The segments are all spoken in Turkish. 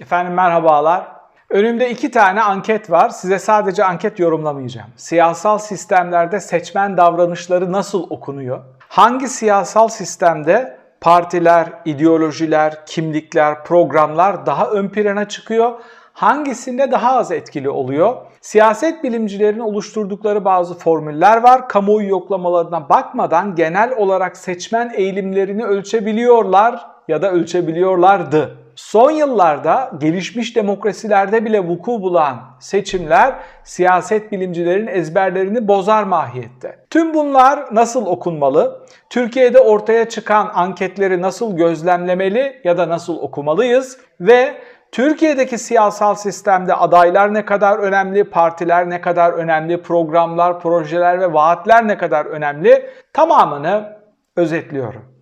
Efendim merhabalar. Önümde iki tane anket var. Size sadece anket yorumlamayacağım. Siyasal sistemlerde seçmen davranışları nasıl okunuyor? Hangi siyasal sistemde partiler, ideolojiler, kimlikler, programlar daha ön plana çıkıyor? Hangisinde daha az etkili oluyor? Siyaset bilimcilerin oluşturdukları bazı formüller var. Kamuoyu yoklamalarına bakmadan genel olarak seçmen eğilimlerini ölçebiliyorlar ya da ölçebiliyorlardı. Son yıllarda gelişmiş demokrasilerde bile vuku bulan seçimler siyaset bilimcilerin ezberlerini bozar mahiyette. Tüm bunlar nasıl okunmalı? Türkiye'de ortaya çıkan anketleri nasıl gözlemlemeli ya da nasıl okumalıyız? Ve Türkiye'deki siyasal sistemde adaylar ne kadar önemli, partiler ne kadar önemli, programlar, projeler ve vaatler ne kadar önemli tamamını özetliyorum.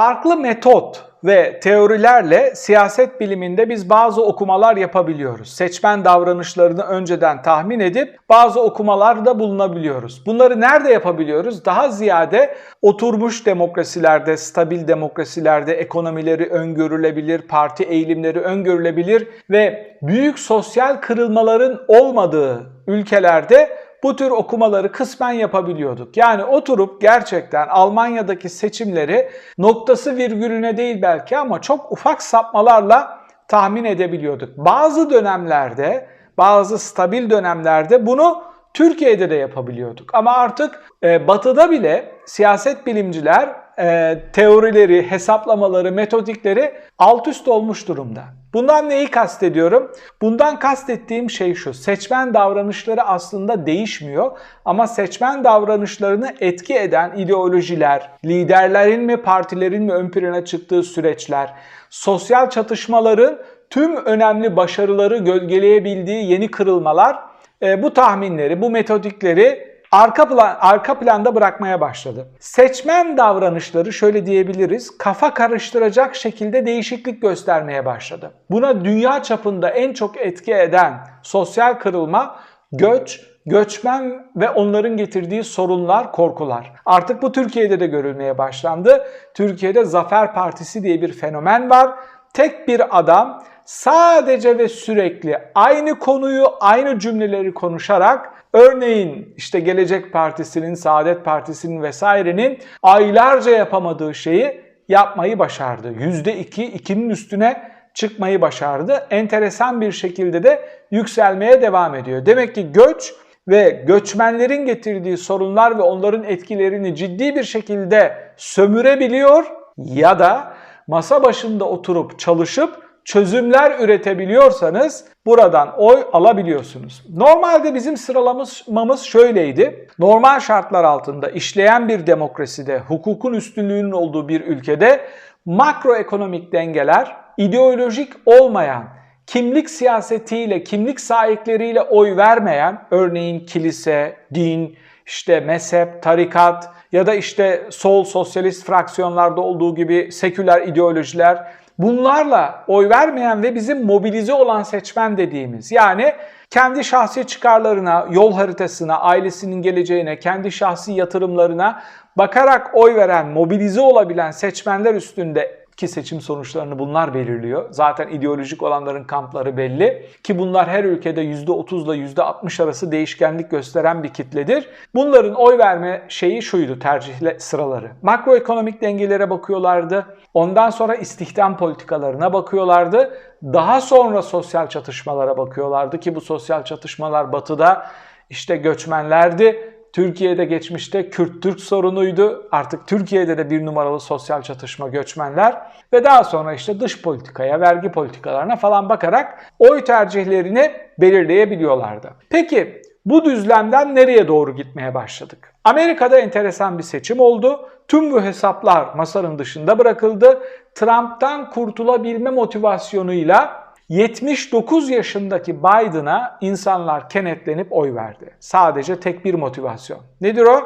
Farklı metot ve teorilerle siyaset biliminde biz bazı okumalar yapabiliyoruz. Seçmen davranışlarını önceden tahmin edip bazı okumalarda bulunabiliyoruz. Bunları nerede yapabiliyoruz? Daha ziyade oturmuş demokrasilerde, stabil demokrasilerde ekonomileri öngörülebilir, parti eğilimleri öngörülebilir ve büyük sosyal kırılmaların olmadığı ülkelerde bu tür okumaları kısmen yapabiliyorduk. Yani oturup gerçekten Almanya'daki seçimleri noktası virgülüne değil belki ama çok ufak sapmalarla tahmin edebiliyorduk. Bazı dönemlerde, bazı stabil dönemlerde bunu Türkiye'de de yapabiliyorduk. Ama artık e, batıda bile siyaset bilimciler e, teorileri, hesaplamaları, metodikleri alt üst olmuş durumda. Bundan neyi kastediyorum? Bundan kastettiğim şey şu. Seçmen davranışları aslında değişmiyor ama seçmen davranışlarını etki eden ideolojiler, liderlerin mi partilerin mi ön plana çıktığı süreçler, sosyal çatışmaların tüm önemli başarıları gölgeleyebildiği yeni kırılmalar e, bu tahminleri, bu metodikleri arka plan arka planda bırakmaya başladı. Seçmen davranışları şöyle diyebiliriz, kafa karıştıracak şekilde değişiklik göstermeye başladı. Buna dünya çapında en çok etki eden sosyal kırılma göç, göçmen ve onların getirdiği sorunlar, korkular. Artık bu Türkiye'de de görülmeye başlandı. Türkiye'de Zafer Partisi diye bir fenomen var. Tek bir adam sadece ve sürekli aynı konuyu, aynı cümleleri konuşarak örneğin işte Gelecek Partisi'nin, Saadet Partisi'nin vesairenin aylarca yapamadığı şeyi yapmayı başardı. %2, 2'nin üstüne çıkmayı başardı. Enteresan bir şekilde de yükselmeye devam ediyor. Demek ki göç ve göçmenlerin getirdiği sorunlar ve onların etkilerini ciddi bir şekilde sömürebiliyor ya da masa başında oturup çalışıp çözümler üretebiliyorsanız buradan oy alabiliyorsunuz. Normalde bizim sıralamamız şöyleydi. Normal şartlar altında işleyen bir demokraside, hukukun üstünlüğünün olduğu bir ülkede makroekonomik dengeler ideolojik olmayan, kimlik siyasetiyle, kimlik sahipleriyle oy vermeyen, örneğin kilise, din, işte mezhep, tarikat ya da işte sol sosyalist fraksiyonlarda olduğu gibi seküler ideolojiler bunlarla oy vermeyen ve bizim mobilize olan seçmen dediğimiz yani kendi şahsi çıkarlarına, yol haritasına, ailesinin geleceğine, kendi şahsi yatırımlarına bakarak oy veren, mobilize olabilen seçmenler üstünde ki seçim sonuçlarını bunlar belirliyor. Zaten ideolojik olanların kampları belli ki bunlar her ülkede %30 ile %60 arası değişkenlik gösteren bir kitledir. Bunların oy verme şeyi şuydu tercihle sıraları. Makroekonomik dengelere bakıyorlardı. Ondan sonra istihdam politikalarına bakıyorlardı. Daha sonra sosyal çatışmalara bakıyorlardı ki bu sosyal çatışmalar batıda işte göçmenlerdi. Türkiye'de geçmişte Kürt-Türk sorunuydu. Artık Türkiye'de de bir numaralı sosyal çatışma göçmenler ve daha sonra işte dış politikaya, vergi politikalarına falan bakarak oy tercihlerini belirleyebiliyorlardı. Peki bu düzlemden nereye doğru gitmeye başladık? Amerika'da enteresan bir seçim oldu. Tüm bu hesaplar masanın dışında bırakıldı. Trump'tan kurtulabilme motivasyonuyla 79 yaşındaki Biden'a insanlar kenetlenip oy verdi. Sadece tek bir motivasyon. Nedir o?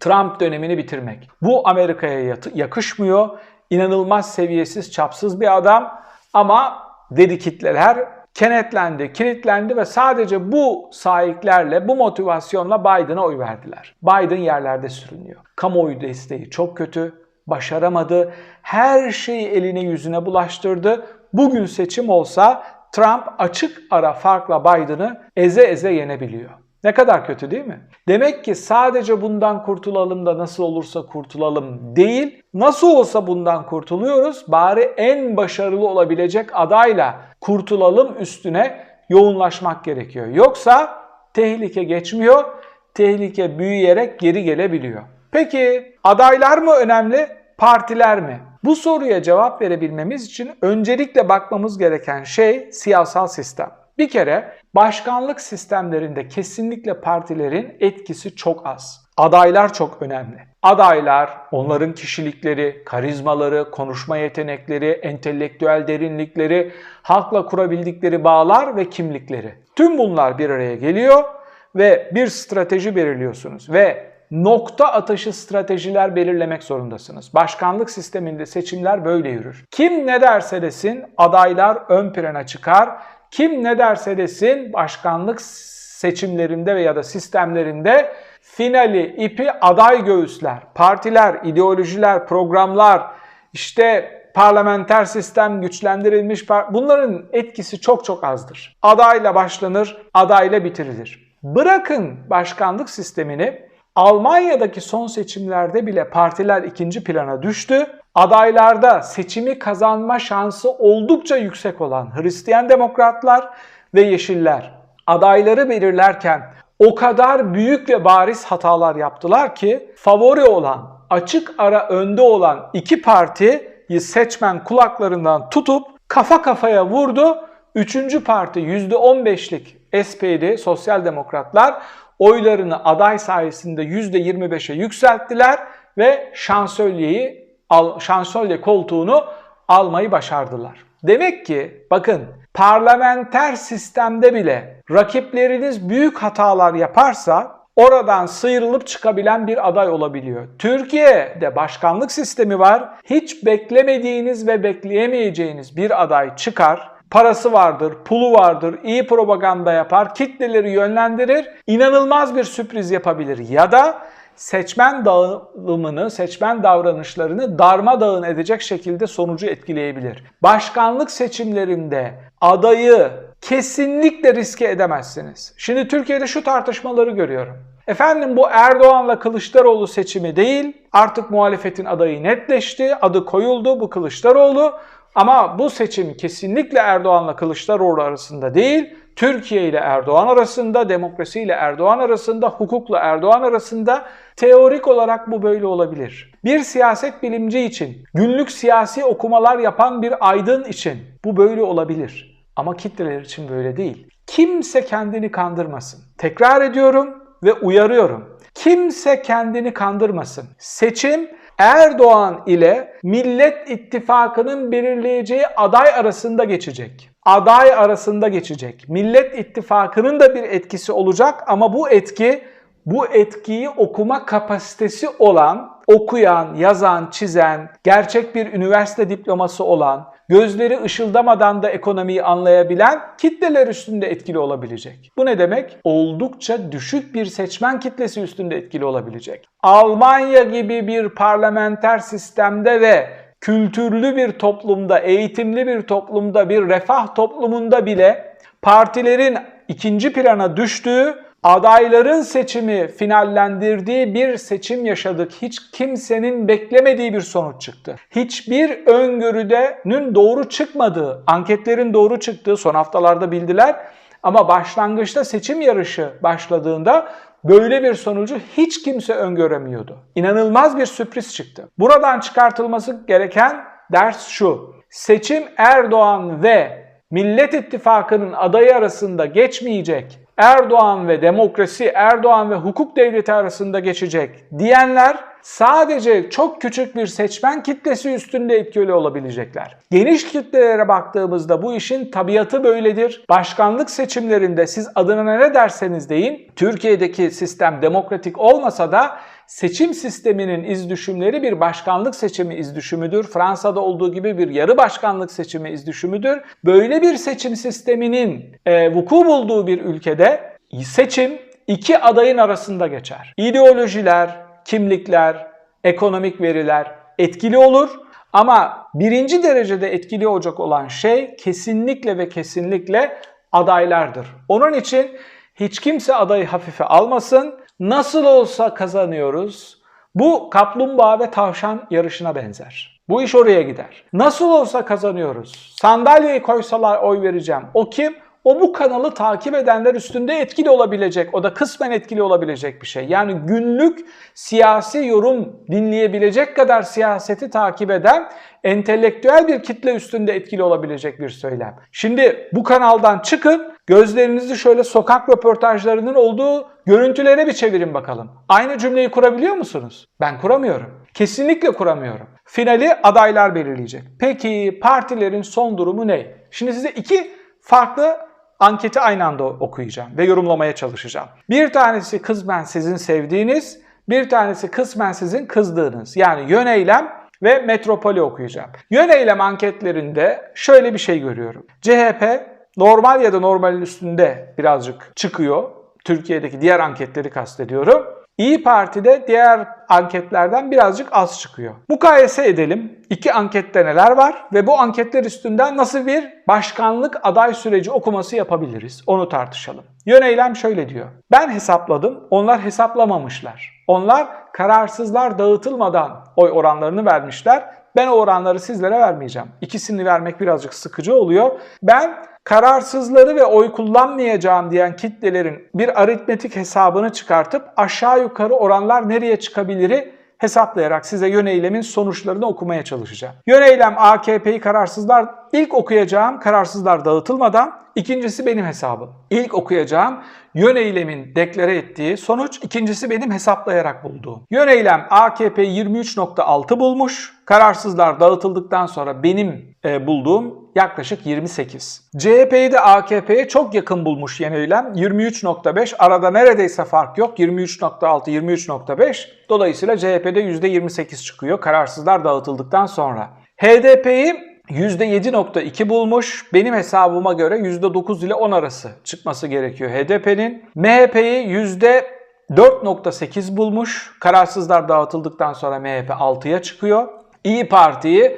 Trump dönemini bitirmek. Bu Amerika'ya yakışmıyor. İnanılmaz seviyesiz, çapsız bir adam ama dedi kitleler kenetlendi, kilitlendi ve sadece bu sahiplerle, bu motivasyonla Biden'a oy verdiler. Biden yerlerde sürünüyor. Kamuoyu desteği çok kötü, başaramadı. Her şeyi eline yüzüne bulaştırdı. Bugün seçim olsa Trump açık ara farkla Biden'ı eze eze yenebiliyor. Ne kadar kötü değil mi? Demek ki sadece bundan kurtulalım da nasıl olursa kurtulalım değil, nasıl olsa bundan kurtuluyoruz, bari en başarılı olabilecek adayla kurtulalım üstüne yoğunlaşmak gerekiyor. Yoksa tehlike geçmiyor, tehlike büyüyerek geri gelebiliyor. Peki adaylar mı önemli, partiler mi? Bu soruya cevap verebilmemiz için öncelikle bakmamız gereken şey siyasal sistem. Bir kere başkanlık sistemlerinde kesinlikle partilerin etkisi çok az. Adaylar çok önemli. Adaylar, onların kişilikleri, karizmaları, konuşma yetenekleri, entelektüel derinlikleri, halkla kurabildikleri bağlar ve kimlikleri. Tüm bunlar bir araya geliyor ve bir strateji belirliyorsunuz ve nokta atışı stratejiler belirlemek zorundasınız. Başkanlık sisteminde seçimler böyle yürür. Kim ne derse desin adaylar ön plana çıkar. Kim ne derse desin başkanlık seçimlerinde veya da sistemlerinde finali, ipi aday göğüsler. Partiler, ideolojiler, programlar, işte parlamenter sistem güçlendirilmiş bunların etkisi çok çok azdır. Adayla başlanır, adayla bitirilir. Bırakın başkanlık sistemini Almanya'daki son seçimlerde bile partiler ikinci plana düştü. Adaylarda seçimi kazanma şansı oldukça yüksek olan Hristiyan Demokratlar ve Yeşiller adayları belirlerken o kadar büyük ve bariz hatalar yaptılar ki favori olan, açık ara önde olan iki partiyi seçmen kulaklarından tutup kafa kafaya vurdu. Üçüncü parti %15'lik SPD, Sosyal Demokratlar oylarını aday sayesinde %25'e yükselttiler ve şansölyeyi, şansölye koltuğunu almayı başardılar. Demek ki bakın parlamenter sistemde bile rakipleriniz büyük hatalar yaparsa oradan sıyrılıp çıkabilen bir aday olabiliyor. Türkiye'de başkanlık sistemi var. Hiç beklemediğiniz ve bekleyemeyeceğiniz bir aday çıkar parası vardır, pulu vardır, iyi propaganda yapar, kitleleri yönlendirir, inanılmaz bir sürpriz yapabilir. Ya da seçmen dağılımını, seçmen davranışlarını darmadağın edecek şekilde sonucu etkileyebilir. Başkanlık seçimlerinde adayı kesinlikle riske edemezsiniz. Şimdi Türkiye'de şu tartışmaları görüyorum. Efendim bu Erdoğan'la Kılıçdaroğlu seçimi değil. Artık muhalefetin adayı netleşti. Adı koyuldu bu Kılıçdaroğlu. Ama bu seçim kesinlikle Erdoğan'la Kılıçdaroğlu arasında değil, Türkiye ile Erdoğan arasında, demokrasi ile Erdoğan arasında, hukukla Erdoğan arasında teorik olarak bu böyle olabilir. Bir siyaset bilimci için, günlük siyasi okumalar yapan bir aydın için bu böyle olabilir. Ama kitleler için böyle değil. Kimse kendini kandırmasın. Tekrar ediyorum ve uyarıyorum. Kimse kendini kandırmasın. Seçim Erdoğan ile Millet İttifakı'nın belirleyeceği aday arasında geçecek. Aday arasında geçecek. Millet İttifakı'nın da bir etkisi olacak ama bu etki bu etkiyi okuma kapasitesi olan, okuyan, yazan, çizen, gerçek bir üniversite diploması olan, gözleri ışıldamadan da ekonomiyi anlayabilen kitleler üstünde etkili olabilecek. Bu ne demek? Oldukça düşük bir seçmen kitlesi üstünde etkili olabilecek. Almanya gibi bir parlamenter sistemde ve kültürlü bir toplumda, eğitimli bir toplumda, bir refah toplumunda bile partilerin ikinci plana düştüğü adayların seçimi finallendirdiği bir seçim yaşadık. Hiç kimsenin beklemediği bir sonuç çıktı. Hiçbir öngörüdenin doğru çıkmadığı, anketlerin doğru çıktığı son haftalarda bildiler. Ama başlangıçta seçim yarışı başladığında böyle bir sonucu hiç kimse öngöremiyordu. İnanılmaz bir sürpriz çıktı. Buradan çıkartılması gereken ders şu. Seçim Erdoğan ve Millet İttifakı'nın adayı arasında geçmeyecek Erdoğan ve demokrasi, Erdoğan ve hukuk devleti arasında geçecek diyenler sadece çok küçük bir seçmen kitlesi üstünde etkili olabilecekler. Geniş kitlelere baktığımızda bu işin tabiatı böyledir. Başkanlık seçimlerinde siz adına ne derseniz deyin, Türkiye'deki sistem demokratik olmasa da seçim sisteminin izdüşümleri bir başkanlık seçimi izdüşümüdür. Fransa'da olduğu gibi bir yarı başkanlık seçimi izdüşümüdür. Böyle bir seçim sisteminin e, vuku bulduğu bir ülkede seçim iki adayın arasında geçer. İdeolojiler, kimlikler, ekonomik veriler etkili olur ama birinci derecede etkili olacak olan şey kesinlikle ve kesinlikle adaylardır. Onun için hiç kimse adayı hafife almasın. Nasıl olsa kazanıyoruz. Bu kaplumbağa ve tavşan yarışına benzer. Bu iş oraya gider. Nasıl olsa kazanıyoruz. Sandalyeyi koysalar oy vereceğim. O kim? O bu kanalı takip edenler üstünde etkili olabilecek, o da kısmen etkili olabilecek bir şey. Yani günlük siyasi yorum dinleyebilecek kadar siyaseti takip eden entelektüel bir kitle üstünde etkili olabilecek bir söylem. Şimdi bu kanaldan çıkın, gözlerinizi şöyle sokak röportajlarının olduğu görüntülere bir çevirin bakalım. Aynı cümleyi kurabiliyor musunuz? Ben kuramıyorum. Kesinlikle kuramıyorum. Finali adaylar belirleyecek. Peki partilerin son durumu ne? Şimdi size iki farklı anketi aynı anda okuyacağım ve yorumlamaya çalışacağım. Bir tanesi kısmen sizin sevdiğiniz, bir tanesi kısmen sizin kızdığınız. Yani yöneylem ve metropoli okuyacağım. Yöneylem anketlerinde şöyle bir şey görüyorum. CHP normal ya da normalin üstünde birazcık çıkıyor. Türkiye'deki diğer anketleri kastediyorum. İyi Parti'de diğer anketlerden birazcık az çıkıyor. Mukayese edelim. İki ankette neler var ve bu anketler üstünden nasıl bir başkanlık aday süreci okuması yapabiliriz? Onu tartışalım. Yöneylem şöyle diyor. Ben hesapladım, onlar hesaplamamışlar. Onlar kararsızlar dağıtılmadan oy oranlarını vermişler. Ben o oranları sizlere vermeyeceğim. İkisini vermek birazcık sıkıcı oluyor. Ben kararsızları ve oy kullanmayacağım diyen kitlelerin bir aritmetik hesabını çıkartıp aşağı yukarı oranlar nereye çıkabiliri hesaplayarak size yöneylemin sonuçlarını okumaya çalışacağım. Yöneylem AKP'yi kararsızlar ilk okuyacağım kararsızlar dağıtılmadan İkincisi benim hesabım. İlk okuyacağım yöneylemin deklare ettiği sonuç, ikincisi benim hesaplayarak bulduğum. Yöneylem AKP 23.6 bulmuş. Kararsızlar dağıtıldıktan sonra benim bulduğum yaklaşık 28. CHP'yi de AKP'ye çok yakın bulmuş yöneylem 23.5. Arada neredeyse fark yok. 23.6, 23.5. Dolayısıyla CHP'de %28 çıkıyor kararsızlar dağıtıldıktan sonra. HDP'yi %7.2 bulmuş. Benim hesabıma göre %9 ile 10 arası çıkması gerekiyor HDP'nin. MHP'yi %4.8 bulmuş. Kararsızlar dağıtıldıktan sonra MHP 6'ya çıkıyor. İyi Parti'yi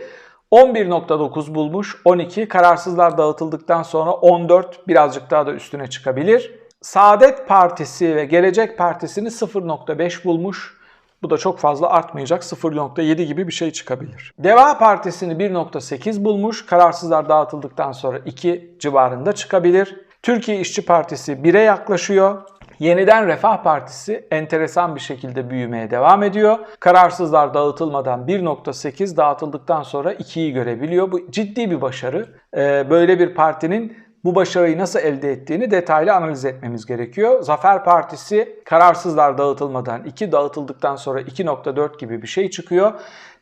11.9 bulmuş. 12 kararsızlar dağıtıldıktan sonra 14 birazcık daha da üstüne çıkabilir. Saadet Partisi ve Gelecek Partisi'ni 0.5 bulmuş. Bu da çok fazla artmayacak. 0.7 gibi bir şey çıkabilir. Deva Partisi'ni 1.8 bulmuş. Kararsızlar dağıtıldıktan sonra 2 civarında çıkabilir. Türkiye İşçi Partisi 1'e yaklaşıyor. Yeniden Refah Partisi enteresan bir şekilde büyümeye devam ediyor. Kararsızlar dağıtılmadan 1.8 dağıtıldıktan sonra 2'yi görebiliyor. Bu ciddi bir başarı. Ee, böyle bir partinin bu başarıyı nasıl elde ettiğini detaylı analiz etmemiz gerekiyor. Zafer Partisi kararsızlar dağıtılmadan 2 dağıtıldıktan sonra 2.4 gibi bir şey çıkıyor.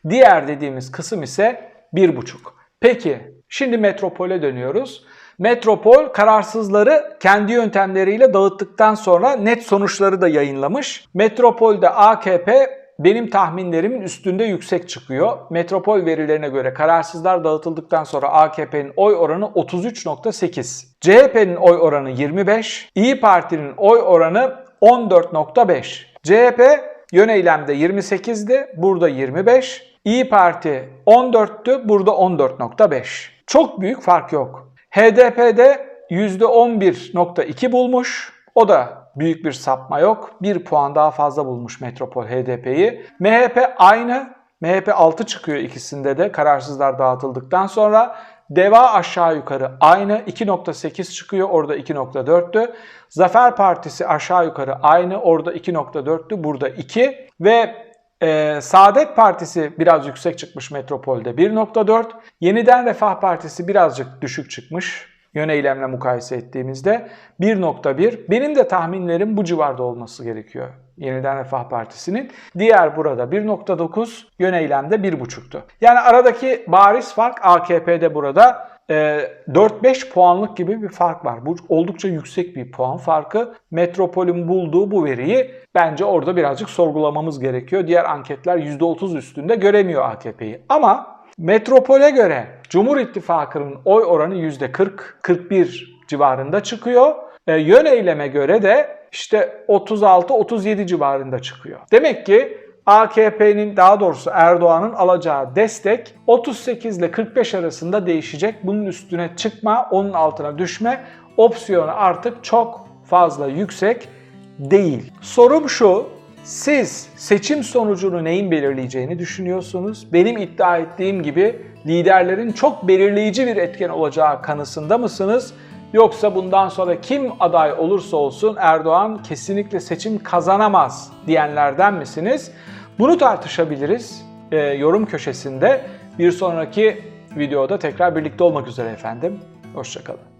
Diğer dediğimiz kısım ise 1.5. Peki şimdi metropole dönüyoruz. Metropol kararsızları kendi yöntemleriyle dağıttıktan sonra net sonuçları da yayınlamış. Metropolde AKP benim tahminlerimin üstünde yüksek çıkıyor. Metropol verilerine göre kararsızlar dağıtıldıktan sonra AKP'nin oy oranı 33.8. CHP'nin oy oranı 25. İyi Parti'nin oy oranı 14.5. CHP yöneylemde 28'di, burada 25. İyi Parti 14'tü, burada 14.5. Çok büyük fark yok. HDP'de %11.2 bulmuş. O da büyük bir sapma yok. Bir puan daha fazla bulmuş Metropol HDP'yi. MHP aynı. MHP 6 çıkıyor ikisinde de kararsızlar dağıtıldıktan sonra. Deva aşağı yukarı aynı 2.8 çıkıyor orada 2.4'tü. Zafer Partisi aşağı yukarı aynı orada 2.4'tü burada 2 ve e, Saadet Partisi biraz yüksek çıkmış Metropol'de 1.4. Yeniden Refah Partisi birazcık düşük çıkmış yön eylemle mukayese ettiğimizde 1.1. Benim de tahminlerim bu civarda olması gerekiyor. Yeniden Refah Partisi'nin. Diğer burada 1.9, yön eylemde 1.5'tu. Yani aradaki bariz fark AKP'de burada 4-5 puanlık gibi bir fark var. Bu oldukça yüksek bir puan farkı. Metropol'ün bulduğu bu veriyi bence orada birazcık sorgulamamız gerekiyor. Diğer anketler %30 üstünde göremiyor AKP'yi. Ama Metropol'e göre Cumhur İttifakı'nın oy oranı %40-41 civarında çıkıyor. E, yön eyleme göre de işte 36-37 civarında çıkıyor. Demek ki AKP'nin daha doğrusu Erdoğan'ın alacağı destek 38 ile 45 arasında değişecek. Bunun üstüne çıkma, onun altına düşme opsiyonu artık çok fazla yüksek değil. Sorum şu, siz seçim sonucunu neyin belirleyeceğini düşünüyorsunuz? Benim iddia ettiğim gibi liderlerin çok belirleyici bir etken olacağı kanısında mısınız? Yoksa bundan sonra kim aday olursa olsun Erdoğan kesinlikle seçim kazanamaz diyenlerden misiniz? Bunu tartışabiliriz e, yorum köşesinde. Bir sonraki videoda tekrar birlikte olmak üzere efendim. Hoşçakalın.